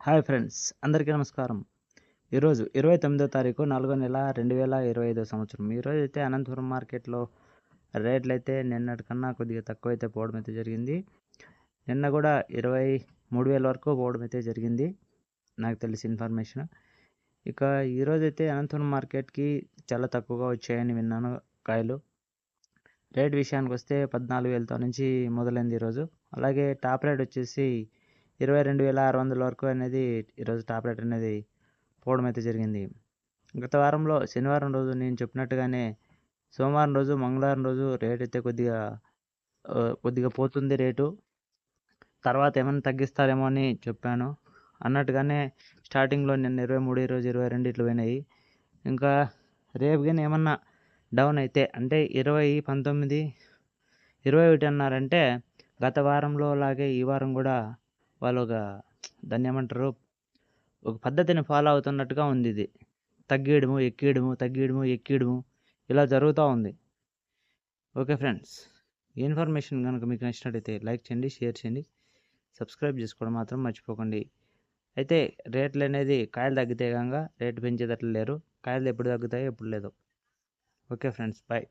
Hi friends అందరికీ నమస్కారం. ఈరోజు ఇరవై తొమ్మిదో తారీఖు నాలుగో నెల రెండు వేల ఇరవై ఐదో సంవత్సరం. ఈరోజు అయితే అనంతపురం మార్కెట్లో రేట్లు అయితే నిన్నటి కన్నా కొద్దిగా తక్కువ అయితే పోవడం అయితే జరిగింది. నిన్న కూడా ఇరవై మూడు వేల వరకు పోవడం అయితే జరిగింది నాకు తెలిసి ఇన్ఫర్మేషన్. ఇక ఈరోజు అయితే అనంతపురం మార్కెట్కి చాలా తక్కువగా వచ్చాయని విన్నాను కాయలు. రేట్ విషయానికి వస్తే పద్నాలుగు వేలతో నుంచి మొదలైంది ఈరోజు. అలాగే టాప్ రేట్ వచ్చేసి ఇరవై రెండు వేల ఆరు వందల వరకు అనేది ఈరోజు టాప్ రేట్ అనేది పోవడం అయితే జరిగింది. గత వారంలో శనివారం రోజు నేను చెప్పినట్టుగానే సోమవారం రోజు మంగళవారం రోజు రేట్ అయితే కొద్దిగా కొద్దిగా పోతుంది రేటు. తర్వాత ఏమైనా తగ్గిస్తారేమో అని చెప్పాను. అన్నట్టుగానే స్టార్టింగ్లో నిన్న ఇరవై మూడు ఈరోజు ఇరవై రెండు ఇట్లు పోయినాయి. ఇంకా రేపు కానీ ఏమన్నా డౌన్ అయితే అంటే ఇరవై పంతొమ్మిది ఇరవై ఒకటి అన్నారంటే గత వారంలో లాగే ఈ వారం కూడా వాళ్ళు ఒక దాన్ని ఏమంటారు? ఒక పద్ధతిని ఫాలో అవుతున్నట్టుగా ఉంది ఇది. తగ్గేయడము ఎక్కేయడము తగ్గేయడము ఎక్కేయడము ఇలా జరుగుతూ ఉంది. ఓకే ఫ్రెండ్స్ ఈ ఇన్ఫర్మేషన్ కనుక మీకు నచ్చినట్టయితే లైక్ చేయండి షేర్ చేయండి. సబ్స్క్రైబ్ చేసుకోవడం మాత్రం మర్చిపోకండి. అయితే రేట్లు అనేది కాయలు తగ్గితే కనుక రేటు పెంచేటట్లు లేరు. కాయలు ఎప్పుడు తగ్గుతాయో ఎప్పుడు లేదు. Okay friends bye.